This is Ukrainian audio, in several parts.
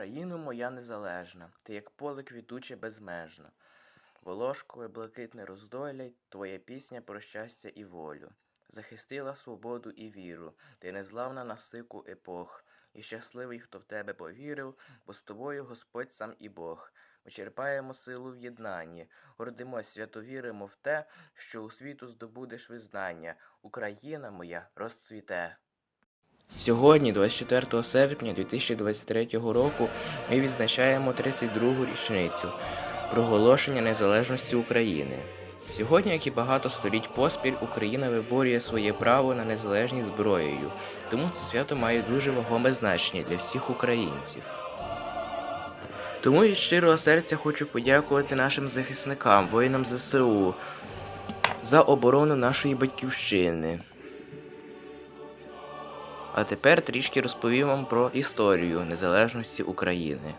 Україно моя незалежна, ти як поле квітуче безмежна. Волошкове блакитне роздоля, й твоя пісня про щастя і волю. Захистила свободу і віру, ти незламна на стику епох, і щасливий, хто в тебе повірив, бо з тобою Господь сам і Бог. Ми черпаємо силу в єднанні, гордимось, свято віримо в те, що у світу здобудеш визнання. Україна моя розцвіте. Сьогодні, 24 серпня 2023 року, ми відзначаємо 32-гу річницю проголошення незалежності України. Сьогодні, як і багато століть поспіль, Україна виборює своє право на незалежність зброєю, тому це свято має дуже вагоме значення для всіх українців. Тому від щирого серця хочу подякувати нашим захисникам, воїнам ЗСУ за оборону нашої батьківщини. А тепер трішки розповім вам про історію незалежності України.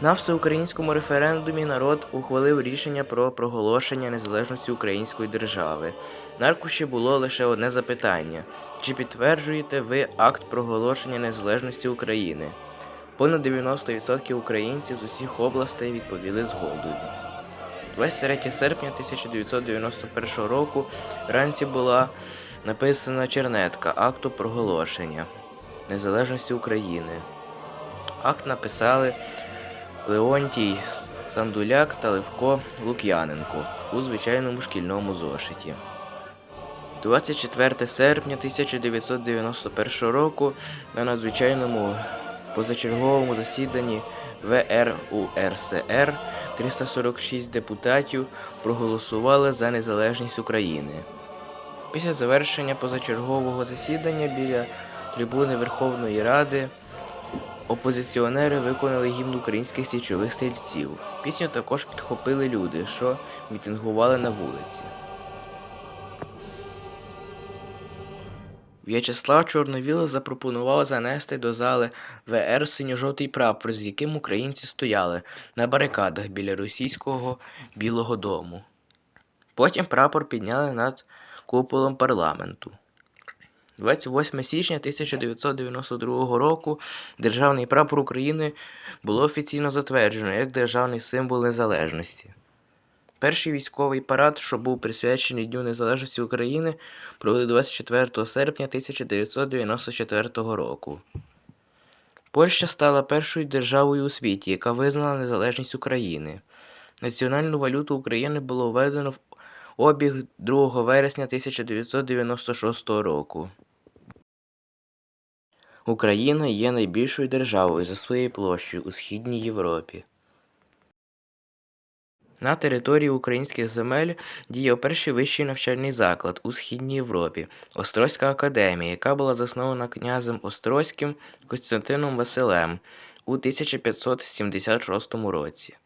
На всеукраїнському референдумі народ ухвалив рішення про проголошення незалежності української держави. На аркуші було лише одне запитання: чи підтверджуєте ви акт проголошення незалежності України? Понад 90% українців з усіх областей відповіли згодою. 23 серпня 1991 року вранці була написана чернетка акту проголошення незалежності України. Акт написали Леонтій Сандуляк та Левко Лук'яненко у звичайному шкільному зошиті. 24 серпня 1991 року на надзвичайному позачерговому засіданні ВРУРСР 346 депутатів проголосували за незалежність України. Після завершення позачергового засідання біля трибуни Верховної Ради опозиціонери виконали гімн українських січових стрільців. Пісню також підхопили люди, що мітингували на вулиці. В'ячеслав Чорновіл запропонував занести до зали ВР синьо-жовтий прапор, з яким українці стояли на барикадах біля російського Білого Дому. Потім прапор підняли над куполом парламенту. 28 січня 1992 року Державний прапор України було офіційно затверджено як державний символ незалежності. Перший військовий парад, що був присвячений Дню Незалежності України, провели 24 серпня 1994 року. Польща стала першою державою у світі, яка визнала незалежність України. Національну валюту України було введено в обіг 2 вересня 1996 року. Україна є найбільшою державою за своєю площею у Східній Європі. На території українських земель діяв перший вищий навчальний заклад у Східній Європі Острозька академія, яка була заснована князем Острозьким Костянтином Василем у 1576 році.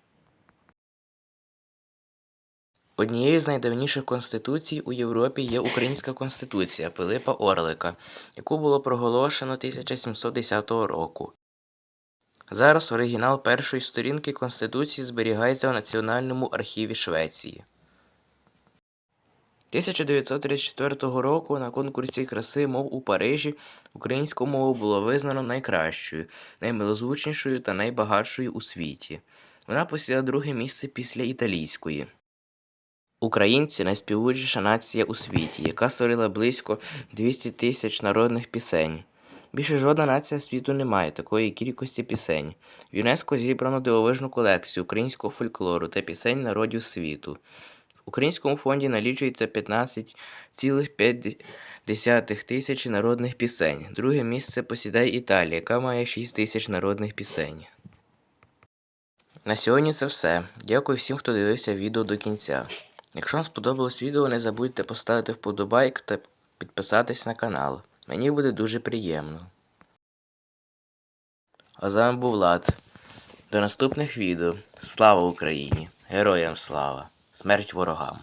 Однією з найдавніших конституцій у Європі є Українська конституція Пилипа Орлика, яку було проголошено 1710 року. Зараз оригінал першої сторінки Конституції зберігається в Національному архіві Швеції. 1934 року на конкурсі краси мов у Парижі українську мову було визнано найкращою, наймилозвучнішою та найбагатшою у світі. Вона посіла друге місце після італійської. Українці найспівучіша нація у світі, яка створила близько 200 тисяч народних пісень. Більше жодна нація світу не має такої кількості пісень. В ЮНЕСКО зібрано дивовижну колекцію українського фольклору та пісень народів світу. В українському фонді налічується 15,5 тисячі народних пісень. Друге місце посідає Італія, яка має 6 тисяч народних пісень. На сьогодні це все. Дякую всім, хто дивився відео до кінця. Якщо вам сподобалось відео, не забудьте поставити вподобайк та підписатись на канал. Мені буде дуже приємно. А з вами був Влад. До наступних відео. Слава Україні! Героям слава! Смерть ворогам!